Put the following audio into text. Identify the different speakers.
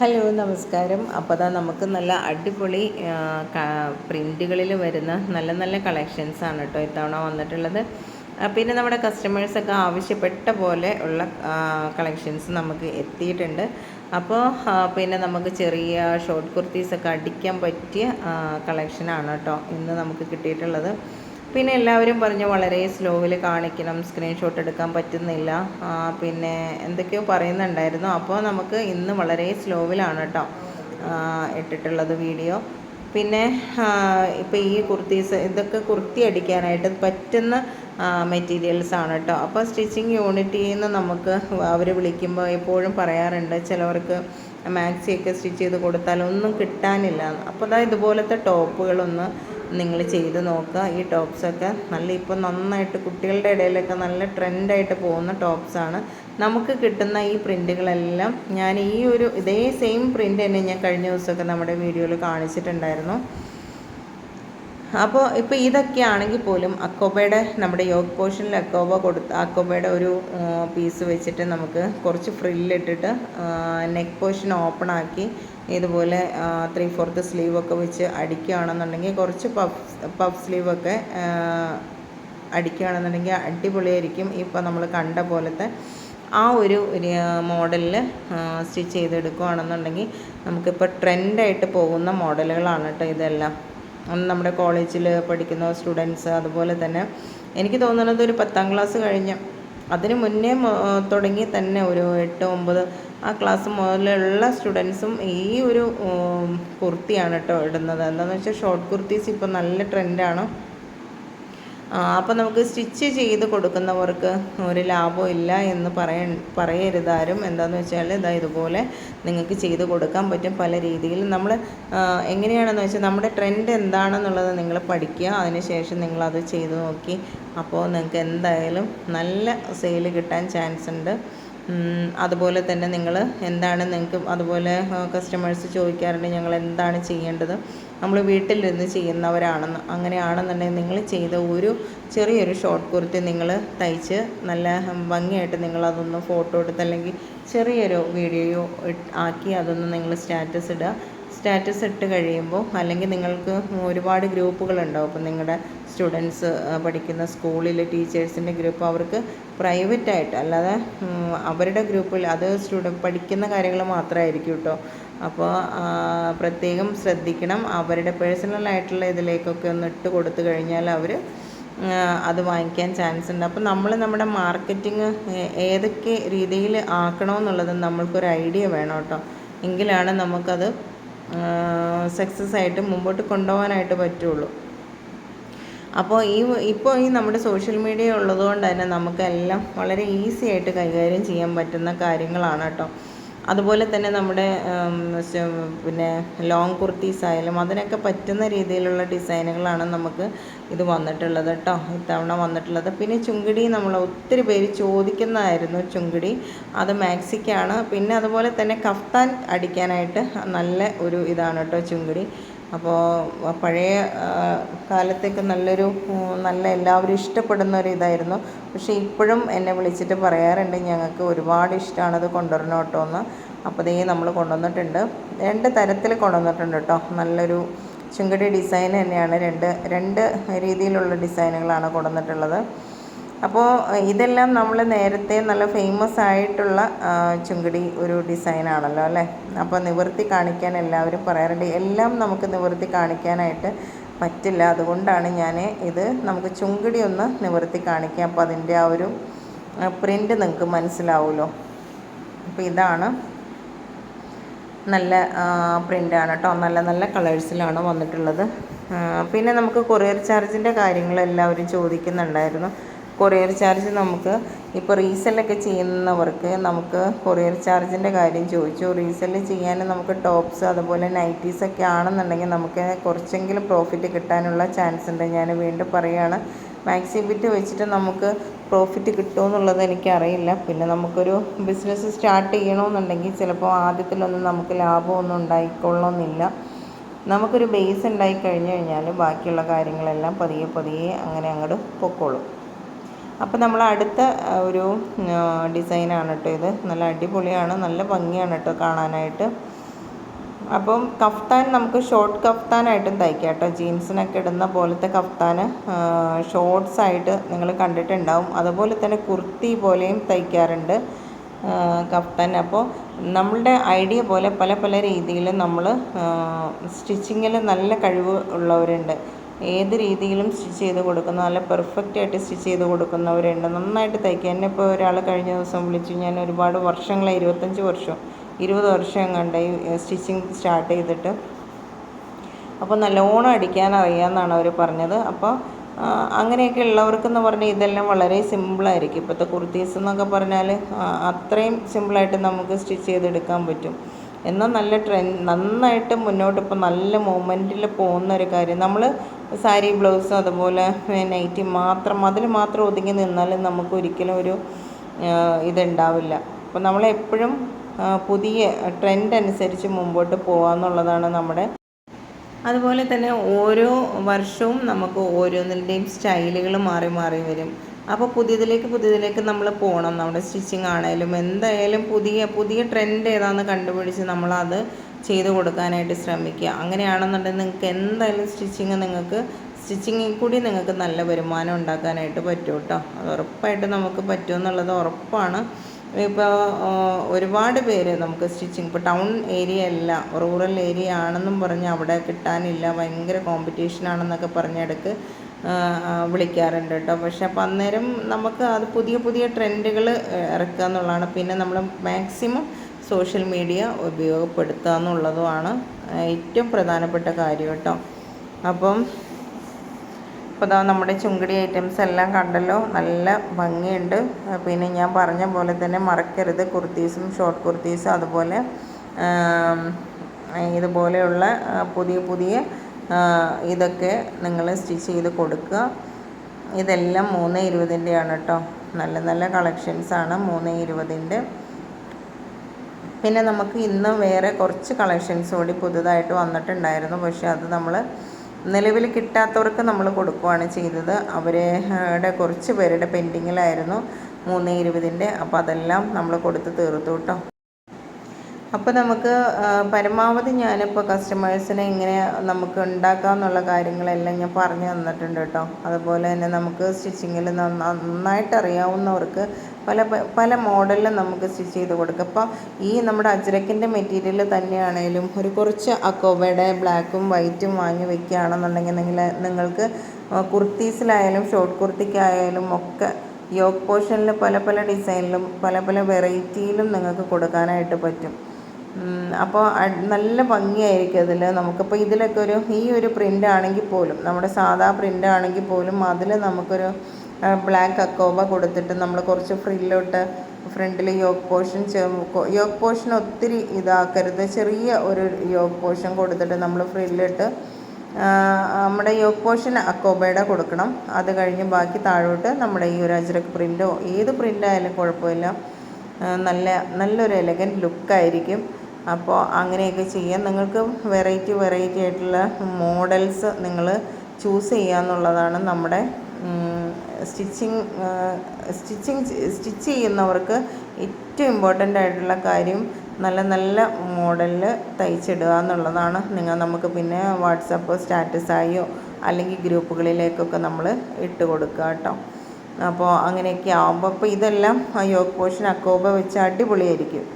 Speaker 1: Hello നമസ്കാരം. അപ്പോൾ അതാ നമുക്ക് നല്ല അടിപൊളി പ്രിന്റുകളിൽ വരുന്ന നല്ല നല്ല കളക്ഷൻസ് ആണ് കേട്ടോ ഇത്തവണ വന്നിട്ടുള്ളത്. പിന്നെ നമ്മുടെ കസ്റ്റമേഴ്സൊക്കെ ആവശ്യപ്പെട്ട പോലെ ഉള്ള കളക്ഷൻസ് നമുക്ക് എത്തിയിട്ടുണ്ട്. അപ്പോൾ പിന്നെ നമുക്ക് ചെറിയ ഷോർട്ട് കുർത്തീസൊക്കെ അടിക്കാൻ പറ്റിയ കളക്ഷനാണ് കേട്ടോ ഇന്ന് നമുക്ക് കിട്ടിയിട്ടുള്ളത്. പിന്നെ എല്ലാവരും പറഞ്ഞു വളരെ സ്ലോവിൽ കാണിക്കണം സ്ക്രീൻഷോട്ട് എടുക്കാൻ പറ്റുന്നില്ല. പിന്നെ എന്തൊക്കെയോ പറയുന്നുണ്ടായിരുന്നു. അപ്പോൾ നമുക്ക് ഇന്ന് വളരെ സ്ലോവിലാണ് കേട്ടോ ഇട്ടിട്ടുള്ളത് വീഡിയോ പിന്നെ ഇപ്പോൾ ഈ കുർത്തീസ് ഇതൊക്കെ കുർത്തി അടിക്കാനായിട്ട് പറ്റുന്ന മെറ്റീരിയൽസ് ആണ് കേട്ടോ അപ്പോൾ സ്റ്റിച്ചിങ് യൂണിറ്റിയിൽ നിന്ന് നമുക്ക് അവർ വിളിക്കുമ്പോൾ എപ്പോഴും പറയാറുണ്ട് ചിലവർക്ക് മാക്സിയൊക്കെ സ്റ്റിച്ച് ചെയ്ത് കൊടുത്താൽ ഒന്നും കിട്ടാനില്ല. അപ്പോൾ അതാ ഇതുപോലത്തെ ടോപ്പുകളൊന്ന് നിങ്ങൾ ചെയ്ത് നോക്കുക. ഈ ടോപ്സൊക്കെ നല്ല ഇപ്പോൾ നന്നായിട്ട് കുട്ടികളുടെ ഇടയിലൊക്കെ നല്ല ട്രെൻഡായിട്ട് പോകുന്ന ടോപ്സാണ് നമുക്ക് കിട്ടുന്ന ഈ പ്രിന്റുകളെല്ലാം ഞാൻ ഈ ഒരു ഇതേ സെയിം പ്രിന്റ് തന്നെ ഞാൻ കഴിഞ്ഞ ദിവസമൊക്കെ നമ്മുടെ വീഡിയോയിൽ കാണിച്ചിട്ടുണ്ടായിരുന്നു. അപ്പോൾ ഇപ്പോൾ ഇതൊക്കെ ആണെങ്കിൽ പോലും അക്കോബയുടെ നമ്മുടെ യോഗ പോർഷനിൽ അക്കോബ കൊടുത്ത് അക്കോബയുടെ ഒരു പീസ് വെച്ചിട്ട് നമുക്ക് കുറച്ച് ഫ്രില്ലിട്ടിട്ട് നെക്ക് പോർഷൻ ഓപ്പൺ ആക്കി ഇതുപോലെ ത്രീ ഫോർത്ത് സ്ലീവൊക്കെ വെച്ച് അടിക്കുകയാണെന്നുണ്ടെങ്കിൽ കുറച്ച് പഫ് പഫ് സ്ലീവൊക്കെ അടിക്കുകയാണെന്നുണ്ടെങ്കിൽ അടിപൊളിയായിരിക്കും. ഇപ്പോൾ നമ്മൾ കണ്ട പോലത്തെ ആ ഒരു മോഡലിൽ സ്റ്റിച്ച് ചെയ്തെടുക്കുകയാണെന്നുണ്ടെങ്കിൽ നമുക്കിപ്പോൾ ട്രെൻഡായിട്ട് പോകുന്ന മോഡലുകളാണ് കേട്ടോ ഇതെല്ലാം. നമ്മുടെ കോളേജിൽ പഠിക്കുന്ന സ്റ്റുഡൻസ് അതുപോലെ തന്നെ എനിക്ക് തോന്നുന്നത് ഒരു പത്താം ക്ലാസ് കഴിഞ്ഞ് അതിന് മുന്നേ തുടങ്ങി തന്നെ ഒരു എട്ട് ഒമ്പത് ആ ക്ലാസ് മുതലുള്ള സ്റ്റുഡൻസും ഈ ഒരു കുർത്തിയാണ് കേട്ടോ ഇടുന്നത്. എന്താണെന്ന് വെച്ചാൽ ഷോർട്ട് കുർത്തീസ് ഇപ്പോൾ നല്ല ട്രെൻഡാണ് അപ്പോൾ നമുക്ക് സ്റ്റിച്ച് ചെയ്ത് കൊടുക്കുന്നവർക്ക് ഒരു ലാഭം ഇല്ല എന്ന് പറയ പറയരുതാരും എന്താണെന്ന് വെച്ചാൽ ഇതാ ഇതുപോലെ നിങ്ങൾക്ക് ചെയ്ത് കൊടുക്കാൻ പറ്റും പല രീതിയിൽ. നമ്മൾ എങ്ങനെയാണെന്ന് വെച്ചാൽ നമ്മുടെ ട്രെൻഡ് എന്താണെന്നുള്ളത് നിങ്ങൾ പഠിക്കുക. അതിനുശേഷം നിങ്ങളത് ചെയ്ത് നോക്കി. അപ്പോൾ നിങ്ങൾക്ക് എന്തായാലും നല്ല സെയിൽ കിട്ടാൻ ചാൻസ് ഉണ്ട്. അതുപോലെ തന്നെ നിങ്ങൾ എന്താണ് നിങ്ങൾക്ക് അതുപോലെ കസ്റ്റമേഴ്സ് ചോദിക്കാറുണ്ട് ഞങ്ങൾ എന്താണ് ചെയ്യേണ്ടത്. നമ്മൾ വീട്ടിലിരുന്ന് ചെയ്യുന്നവരാണെന്ന്. അങ്ങനെയാണെന്നുണ്ടെങ്കിൽ നിങ്ങൾ ചെയ്ത ഒരു ചെറിയൊരു ഷോർട്ട് കുർത്തി നിങ്ങൾ തയ്ച്ച് നല്ല ഭംഗിയായിട്ട് നിങ്ങൾ അതൊന്ന് ഫോട്ടോ എടുത്ത് അല്ലെങ്കിൽ ചെറിയൊരു വീഡിയോ ആക്കി അതൊന്ന് നിങ്ങൾ സ്റ്റാറ്റസ് ഇടുക. സ്റ്റാറ്റസ് ഇട്ട് കഴിയുമ്പോൾ അല്ലെങ്കിൽ നിങ്ങൾക്ക് ഒരുപാട് ഗ്രൂപ്പുകളുണ്ടാവും അപ്പം നിങ്ങളുടെ സ്റ്റുഡൻസ് പഠിക്കുന്ന സ്കൂളിൽ ടീച്ചേഴ്സിന്റെ ഗ്രൂപ്പ് അവർക്ക് പ്രൈവറ്റായിട്ട് അല്ലാതെ അവരുടെ ഗ്രൂപ്പിൽ അത് സ്റ്റുഡൻ പഠിക്കുന്ന കാര്യങ്ങൾ മാത്രമായിരിക്കും കേട്ടോ അപ്പോൾ പ്രത്യേകം ശ്രദ്ധിക്കണം. അവരുടെ പേഴ്സണലായിട്ടുള്ള ഇതിലേക്കൊക്കെ ഒന്ന് ഇട്ട് കൊടുത്തു കഴിഞ്ഞാൽ അവർ അത് വാങ്ങിക്കാൻ ചാൻസ് ഉണ്ട്. അപ്പോൾ നമ്മൾ നമ്മുടെ മാർക്കറ്റിംഗ് ഏതൊക്കെ രീതിയിൽ ആക്കണമെന്നുള്ളത് നമ്മൾക്കൊരു ഐഡിയ വേണം കേട്ടോ എങ്കിലാണ് നമുക്കത് സക്സസ് ആയിട്ട് മുമ്പോട്ട് കൊണ്ടുപോകാനായിട്ട് പറ്റുള്ളൂ. അപ്പോൾ ഈ ഇപ്പോൾ ഈ നമ്മുടെ സോഷ്യൽ മീഡിയ ഉള്ളതുകൊണ്ട് തന്നെ നമുക്കെല്ലാം വളരെ ഈസി ആയിട്ട് കൈകാര്യം ചെയ്യാൻ പറ്റുന്ന കാര്യങ്ങളാണ് കേട്ടോ. അതുപോലെ തന്നെ നമ്മുടെ പിന്നെ ലോങ് കുർത്തീസ് ആയാലും അതിനൊക്കെ പറ്റുന്ന രീതിയിലുള്ള ഡിസൈനുകളാണ് നമുക്ക് ഇത് വന്നിട്ടുള്ളത് കേട്ടോ ഇത്തവണ വന്നിട്ടുള്ളത്. പിന്നെ ചുങ്കിടി നമ്മൾ ഒത്തിരി പേര് ചോദിക്കുന്നതായിരുന്നു ചുങ്കിടി. അത് മാക്സിക്കാണ്. പിന്നെ അതുപോലെ തന്നെ കഫ്താൻ അടിക്കാനായിട്ട് നല്ല ഒരു ഇതാണ് കേട്ടോ ചുങ്കിടി. അപ്പോൾ പഴയ കാലത്തേക്ക് നല്ലൊരു നല്ല എല്ലാവരും ഇഷ്ടപ്പെടുന്ന ഒരു ഇതായിരുന്നു പക്ഷേ ഇപ്പോഴും എന്നെ വിളിച്ചിട്ട് പറയാറുണ്ട് ഞങ്ങൾക്ക് ഒരുപാട് ഇഷ്ടമാണത് കൊണ്ടുവരണം കേട്ടോ എന്ന് അപ്പോൾ ഇതേ നമ്മൾ കൊണ്ടുവന്നിട്ടുണ്ട്. രണ്ട് തരത്തിൽ കൊണ്ടുവന്നിട്ടുണ്ട് കേട്ടോ. നല്ലൊരു ചുങ്കടി ഡിസൈൻ തന്നെയാണ്. രണ്ട് രണ്ട് രീതിയിലുള്ള ഡിസൈനുകളാണ് കൊണ്ടുവന്നിട്ടുള്ളത്. അപ്പോൾ ഇതെല്ലാം നമ്മൾ നേരത്തെ നല്ല ഫേമസ് ആയിട്ടുള്ള ചുങ്കടി ഒരു ഡിസൈനാണല്ലോ അല്ലേ? അപ്പോൾ നിവർത്തി കാണിക്കാൻ എല്ലാവരും പറയാറുണ്ട്. എല്ലാം നമുക്ക് നിവർത്തി കാണിക്കാനായിട്ട് പറ്റില്ല. അതുകൊണ്ടാണ് ഞാൻ ഇത് നമുക്ക് ചുങ്കടി ഒന്ന് നിവർത്തി കാണിക്കാം. അപ്പോൾ അതിന്റെ ആ ഒരു പ്രിന്റ് നിങ്ങൾക്ക് മനസ്സിലാവുമല്ലോ അപ്പോൾ ഇതാണ് നല്ല പ്രിന്റാണ് കേട്ടോ. നല്ല നല്ല കളേഴ്സിലാണ് വന്നിട്ടുള്ളത്. പിന്നെ നമുക്ക് കൊറിയർ ചാർജിന്റെ കാര്യങ്ങൾ എല്ലാവരും ചോദിക്കുന്നുണ്ടായിരുന്നു. കൊറിയർ ചാർജ് നമുക്ക് ഇപ്പോൾ റീസെല്ലൊക്കെ ചെയ്യുന്നവർക്ക് നമുക്ക് കൊറിയർ ചാർജിന്റെ കാര്യം ചോദിച്ചു. റീസെല്ല് ചെയ്യാൻ നമുക്ക് ടോപ്സ് അതുപോലെ നൈറ്റീസൊക്കെ ആണെന്നുണ്ടെങ്കിൽ നമുക്ക് കുറച്ചെങ്കിലും പ്രോഫിറ്റ് കിട്ടാനുള്ള ചാൻസ് ഉണ്ട്. ഞാൻ വീണ്ടും പറയുകയാണ് മാക്സി ബിറ്റ് വെച്ചിട്ട് നമുക്ക് പ്രോഫിറ്റ് കിട്ടുമെന്നുള്ളത് എനിക്കറിയില്ല. പിന്നെ നമുക്കൊരു ബിസിനസ് സ്റ്റാർട്ട് ചെയ്യണമെന്നുണ്ടെങ്കിൽ ചിലപ്പോൾ ആദ്യത്തിലൊന്നും നമുക്ക് ലാഭമൊന്നും ഉണ്ടായിക്കൊള്ളണമെന്നില്ല. നമുക്കൊരു ബേസ് ഉണ്ടായി കഴിഞ്ഞു കഴിഞ്ഞാൽ ബാക്കിയുള്ള കാര്യങ്ങളെല്ലാം പതിയെ പതിയെ അങ്ങനെ അങ്ങോട്ട് പൊക്കോളും. അപ്പോൾ നമ്മൾ അടുത്ത ഒരു ഡിസൈനാണ് കേട്ടോ ഇത്. നല്ല അടിപൊളിയാണ് നല്ല ഭംഗിയാണ് കേട്ടോ കാണാനായിട്ട്. അപ്പം കഫ്താൻ നമുക്ക് ഷോർട്ട് കഫ്താനായിട്ടും തയ്ക്കാം കേട്ടോ ജീൻസിനൊക്കെ ഇടുന്ന പോലത്തെ കഫ്താൻ ഷോർട്സ് ആയിട്ട് നിങ്ങൾ കണ്ടിട്ടുണ്ടാവും. അതുപോലെ തന്നെ കുർത്തി പോലെയും തയ്ക്കാറുണ്ട് കഫ്താൻ. അപ്പോൾ നമ്മളുടെ ഐഡിയ പോലെ പല പല രീതിയിൽ നമ്മൾ സ്റ്റിച്ചിങ്ങിൽ നല്ല കഴിവ് ഉള്ളവരുണ്ട്. ഏത് രീതിയിലും സ്റ്റിച്ച് ചെയ്ത് കൊടുക്കുന്ന. നല്ല പെർഫെക്റ്റ് ആയിട്ട് സ്റ്റിച്ച് ചെയ്ത് കൊടുക്കുന്നവരുണ്ട്. നന്നായിട്ട് തയ്ക്കുക. എന്നെ ഇപ്പോൾ ഒരാൾ കഴിഞ്ഞ ദിവസം വിളിച്ചു. ഞാൻ ഒരുപാട് വർഷങ്ങളായി ഇരുപത്തഞ്ച് വർഷം ഇരുപത് വർഷം കണ്ട ഈ സ്റ്റിച്ചിങ് സ്റ്റാർട്ട് ചെയ്തിട്ട്. അപ്പോൾ നല്ലോണം അടിക്കാൻ അറിയാമെന്നാണ് അവർ പറഞ്ഞത്. അപ്പോൾ അങ്ങനെയൊക്കെ ഉള്ളവർക്കെന്ന് പറഞ്ഞാൽ ഇതെല്ലാം വളരെ സിമ്പിളായിരിക്കും. ഇപ്പോഴത്തെ കുർത്തീസ് എന്നൊക്കെ പറഞ്ഞാൽ അത്രയും സിമ്പിളായിട്ട് നമുക്ക് സ്റ്റിച്ച് ചെയ്തെടുക്കാൻ പറ്റും. എന്നാൽ നല്ല ട്രെൻ നന്നായിട്ട് മുന്നോട്ട് ഇപ്പോൾ നല്ല മൂമെന്റിൽ പോകുന്ന ഒരു കാര്യം. നമ്മൾ സാരി ബ്ലൗസും അതുപോലെ നൈറ്റി മാത്രം അതിൽ മാത്രം ഒതുങ്ങി നിന്നാൽ നമുക്ക് ഒരിക്കലും ഒരു ഇതുണ്ടാവില്ല. അപ്പോൾ നമ്മളെപ്പോഴും പുതിയ ട്രെൻഡ് അനുസരിച്ച് മുമ്പോട്ട് പോകുക എന്നുള്ളതാണ് നമ്മുടെ അതുപോലെ തന്നെ ഓരോ വർഷവും നമുക്ക് ഓരോന്നിന്റെയും സ്റ്റൈലുകൾ മാറി മാറി വരും. അപ്പോൾ പുതിയതിലേക്ക് പുതിയതിലേക്ക് നമ്മൾ പോകണം നമ്മുടെ സ്റ്റിച്ചിങ് ആണേലും എന്തായാലും പുതിയ പുതിയ ട്രെൻഡ് ഏതാണെന്ന് കണ്ടുപിടിച്ച് നമ്മളത് ചെയ്ത് കൊടുക്കാനായിട്ട് ശ്രമിക്കുക. അങ്ങനെയാണെന്നുണ്ടെങ്കിൽ നിങ്ങൾക്ക് എന്തായാലും സ്റ്റിച്ചിങ് നിങ്ങൾക്ക് സ്റ്റിച്ചിങ്ങിൽ കൂടി നിങ്ങൾക്ക് നല്ല വരുമാനം ഉണ്ടാക്കാനായിട്ട് പറ്റും കേട്ടോ. അത് ഉറപ്പായിട്ട് നമുക്ക് പറ്റുമെന്നുള്ളത് ഉറപ്പാണ്. ഇപ്പോൾ ഒരുപാട് പേര് നമുക്ക് സ്റ്റിച്ചിങ് ഇപ്പോൾ ടൗൺ ഏരിയ അല്ല റൂറൽ ഏരിയ ആണെന്നും പറഞ്ഞ് അവിടെ കിട്ടാനില്ല ഭയങ്കര കോമ്പറ്റീഷൻ ആണെന്നൊക്കെ പറഞ്ഞെടുക്ക് വിളിക്കാറുണ്ട് കേട്ടോ. പക്ഷെ അപ്പം അന്നേരം നമുക്ക് അത് പുതിയ പുതിയ ട്രെൻഡുകൾ ഇറക്കുക എന്നുള്ളതാണ്. പിന്നെ നമ്മൾ മാക്സിമം സോഷ്യൽ മീഡിയ ഉപയോഗപ്പെടുത്തുക എന്നുള്ളതുമാണ് ഏറ്റവും പ്രധാനപ്പെട്ട കാര്യം കേട്ടോ. അപ്പം ഇപ്പോൾ ഇതാ നമ്മുടെ ചുങ്കടി ഐറ്റംസ് എല്ലാം കണ്ടല്ലോ. നല്ല ഭംഗിയുണ്ട്. പിന്നെ ഞാൻ പറഞ്ഞ പോലെ തന്നെ മറക്കരുത്. കുർത്തീസും ഷോർട്ട് കുർത്തീസും അതുപോലെ ഇതുപോലെയുള്ള പുതിയ പുതിയ ഇതൊക്കെ നിങ്ങൾ സ്റ്റിച്ച് ചെയ്ത് കൊടുക്കുക. ഇതെല്ലാം മൂന്ന് ഇരുപതിന്റെയാണ് കേട്ടോ. നല്ല നല്ല കളക്ഷൻസാണ് മൂന്ന് ഇരുപതിന്റെ. പിന്നെ നമുക്ക് ഇന്ന് വേറെ കുറച്ച് കളക്ഷൻസ് കൂടി പുതുതായിട്ട് വന്നിട്ടുണ്ടായിരുന്നു. പക്ഷേ അത് നമ്മൾ നിലവിൽ കിട്ടാത്തവർക്ക് നമ്മൾ കൊടുക്കുകയാണ് ചെയ്തത്. അവരുടെ കുറച്ച് പേരുടെ പെൻഡിങ്ങിലായിരുന്നു മൂന്ന് ഇരുപതിന്റെ. അപ്പോൾ അതെല്ലാം നമ്മൾ കൊടുത്ത് തീർത്തു കേട്ടോ. അപ്പോൾ നമുക്ക് പരമാവധി ഞാനിപ്പോൾ കസ്റ്റമേഴ്സിനെ ഇങ്ങനെ നമുക്ക് ഉണ്ടാക്കാം എന്നുള്ള കാര്യങ്ങളെല്ലാം ഞാൻ പറഞ്ഞു തന്നിട്ടുണ്ട് കേട്ടോ. അതുപോലെ തന്നെ നമുക്ക് സ്റ്റിച്ചിങ്ങിൽ നന്നായിട്ട് അറിയാവുന്നവർക്ക് പല പല മോഡലിലും നമുക്ക് സ്റ്റിച്ച് ചെയ്ത് കൊടുക്കാം. അപ്പം ഈ നമ്മുടെ അജ്രക്കിന്റെ മെറ്റീരിയൽ തന്നെയാണേലും ഒരു കുറച്ച് അക്കോബയുടെ ബ്ലാക്കും വൈറ്റും വാങ്ങി വെക്കുകയാണെന്നുണ്ടെങ്കിൽ നിങ്ങൾ നിങ്ങൾക്ക് കുർത്തീസിലായാലും ഷോർട്ട് കുർത്തിക്കായാലും ഒക്കെ യോഗ് പോർഷനിൽ പല പല ഡിസൈനിലും പല പല വെറൈറ്റിയിലും നിങ്ങൾക്ക് കൊടുക്കാനായിട്ട് പറ്റും. അപ്പോൾ നല്ല ഭംഗിയായിരിക്കും അതിൽ നമുക്കിപ്പോൾ ഇതിലൊക്കെ ഒരു ഈ ഒരു പ്രിന്റ് ആണെങ്കിൽ പോലും നമ്മുടെ സാധാ പ്രിന്റ് ആണെങ്കിൽ പോലും അതിൽ നമുക്കൊരു ബ്ലാക്ക് അക്കോബ കൊടുത്തിട്ട് നമ്മൾ കുറച്ച് ഫ്രില്ലോട്ട് ഫ്രണ്ടിൽ യോക്ക് പോർഷൻ യോക്ക് പോർഷൻ ഒത്തിരി ഇതാക്കരുത്. ചെറിയ ഒരു യോക്ക് പോർഷൻ കൊടുത്തിട്ട് നമ്മൾ ഫ്രില്ലിട്ട് നമ്മുടെ യോക്ക് പോർഷൻ അക്കോബയുടെ കൊടുക്കണം. അത് കഴിഞ്ഞ് ബാക്കി താഴോട്ട് നമ്മുടെ ഈ ഒരു അജ്രക് പ്രിന്റോ ഏത് പ്രിന്റായാലും കുഴപ്പമില്ല. നല്ല നല്ലൊരു എലഗന്റ് ലുക്കായിരിക്കും അപ്പോൾ അങ്ങനെയൊക്കെ ചെയ്യാം. നിങ്ങൾക്ക് വെറൈറ്റി വെറൈറ്റി ആയിട്ടുള്ള മോഡൽസ് നിങ്ങൾ ചൂസ് ചെയ്യുക എന്നുള്ളതാണ് നമ്മുടെ സ്റ്റിച്ചിങ് സ്റ്റിച്ചിങ് സ്റ്റിച്ച് ചെയ്യുന്നവർക്ക് ഏറ്റവും ഇമ്പോർട്ടന്റ് ആയിട്ടുള്ള കാര്യം നല്ല നല്ല മോഡലിൽ തയ്ച്ചിടുക എന്നുള്ളതാണ്. നിങ്ങൾ നമുക്ക് പിന്നെ വാട്സപ്പ് സ്റ്റാറ്റസായോ അല്ലെങ്കിൽ ഗ്രൂപ്പുകളിലേക്കൊക്കെ നമ്മൾ ഇട്ട് കൊടുക്കുക കേട്ടോ. അപ്പോൾ അങ്ങനെയൊക്കെ ആകുമ്പോൾ അപ്പോൾ ഇതെല്ലാം യോഗ പോർഷൻ അക്കോബ വെച്ച് അടിപൊളിയായിരിക്കും.